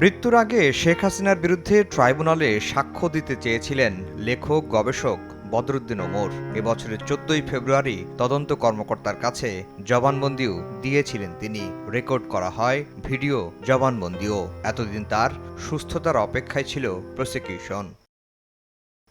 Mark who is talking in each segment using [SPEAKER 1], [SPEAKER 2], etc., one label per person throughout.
[SPEAKER 1] মৃত্যুর আগে শেখ হাসিনার বিরুদ্ধে ট্রাইব্যুনালে সাক্ষ্য দিতে চেয়েছিলেন লেখক গবেষক বদরুদ্দিন ওমর এবছরের চোদ্দই ফেব্রুয়ারি তদন্ত কর্মকর্তার কাছে জবানবন্দিও দিয়েছিলেন তিনি রেকর্ড করা হয় ভিডিও জবানবন্দিও এতদিন তার সুস্থতার অপেক্ষায় ছিল প্রসিকিউশন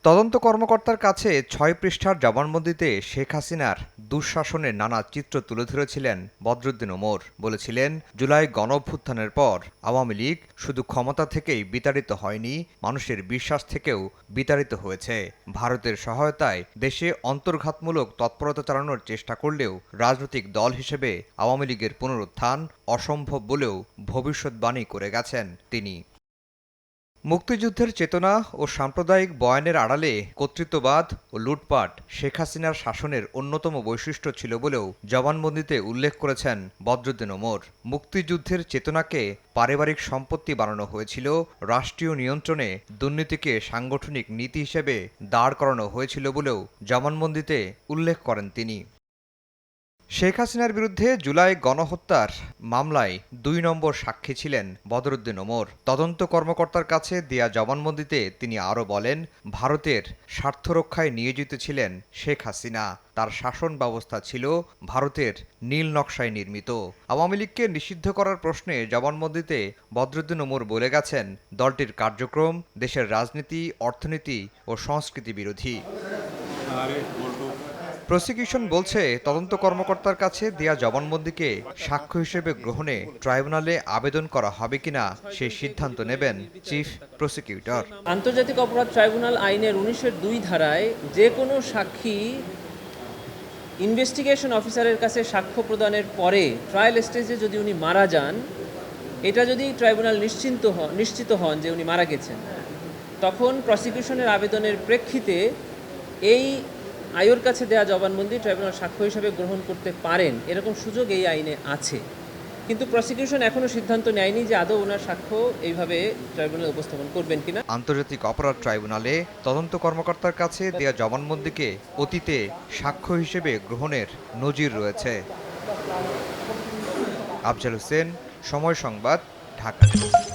[SPEAKER 1] তদন্ত কর্মকর্তার কাছে ছয় পৃষ্ঠার জবানবন্দিতে শেখ হাসিনার দুঃশাসনের নানা চিত্র তুলে ধরেছিলেন বদরুদ্দিন ওমর বলেছিলেন জুলাই গণভ্যুত্থানের পর আওয়ামী লীগ শুধু ক্ষমতা থেকেই বিতাড়িত হয়নি মানুষের বিশ্বাস থেকেও বিতাড়িত হয়েছে ভারতের সহায়তায় দেশে অন্তর্ঘাতমূলক তৎপরতা চালানোর চেষ্টা করলেও রাজনৈতিক দল হিসেবে আওয়ামী লীগের পুনরুত্থান অসম্ভব বলেও ভবিষ্যৎবাণী করে গেছেন তিনি মুক্তিযুদ্ধের চেতনা ও সাম্প্রদায়িক বয়ানের আড়ালে কর্তৃত্ববাদ ও লুটপাট শেখ হাসিনার শাসনের অন্যতম বৈশিষ্ট্য ছিল বলেও জবানবন্দিতে উল্লেখ করেছেন বদরুদ্দিন ওমর মুক্তিযুদ্ধের চেতনাকে পারিবারিক সম্পত্তি বানানো হয়েছিল রাষ্ট্রীয় নিয়ন্ত্রণে দুর্নীতিকে সাংগঠনিক নীতি হিসেবে দাঁড় করানো হয়েছিল বলেও জবানবন্দিতে উল্লেখ করেন তিনি শেখ হাসিনার বিরুদ্ধে জুলাই গণহত্যার মামলায় দুই নম্বর সাক্ষী ছিলেন বদরুদ্দিন ওমর তদন্ত কর্মকর্তার কাছে দেয়া জবানবন্দিতে তিনি আরও বলেন ভারতের স্বার্থ রক্ষায় নিয়োজিত ছিলেন শেখ হাসিনা তার শাসন ব্যবস্থা ছিল ভারতের নীল নকশায় নির্মিত আওয়ামী লীগকে নিষিদ্ধ করার প্রশ্নে জবানবন্দিতে বদরুদ্দিন ওমর বলে গেছেন দলটির কার্যক্রম দেশের রাজনীতি অর্থনীতি ও সংস্কৃতি বিরোধী প্রসিকিউশন বলছে তদন্ত কর্মকর্তার কাছে দেয়া জবানবন্দিকে সাক্ষ্য হিসেবে গ্রহণে ট্রাইব্যুনালে আবেদন করা হবে কিনা সে সিদ্ধান্ত নেবেন চিফ প্রসিকিউটর
[SPEAKER 2] আন্তর্জাতিক অপরাধ ট্রাইব্যুনাল আইনের উনিশের দুই ধারায় যে কোনো সাক্ষী ইনভেস্টিগেশন অফিসারের কাছে সাক্ষ্য প্রদানের পরে ট্রায়াল স্টেজে যদি উনি মারা যান এটা যদি ট্রাইব্যুনাল নিশ্চিন্ত হন নিশ্চিত হন যে উনি মারা গেছেন তখন প্রসিকিউশনের আবেদনের প্রেক্ষিতে এই আয়োর কাছে দেয়া জবানবন্দি ট্রাইব্যুনাল সাক্ষ্য হিসাবে গ্রহণ করতে পারেন এরকম সুযোগ এই আইনে আছে কিন্তু প্রসিকিউশন এখনও সিদ্ধান্ত নেয়নি যে আদৌ ওনার সাক্ষ্য এইভাবে ট্রাইব্যুনালে উপস্থাপন করবেন কিনা
[SPEAKER 1] আন্তর্জাতিক অপরাধ ট্রাইব্যুনালে তদন্ত কর্মকর্তার কাছে দেয়া জবানবন্দিকে অতীতে সাক্ষ্য হিসেবে গ্রহণের নজির রয়েছে আফজাল হোসেন সময় সংবাদ ঢাকা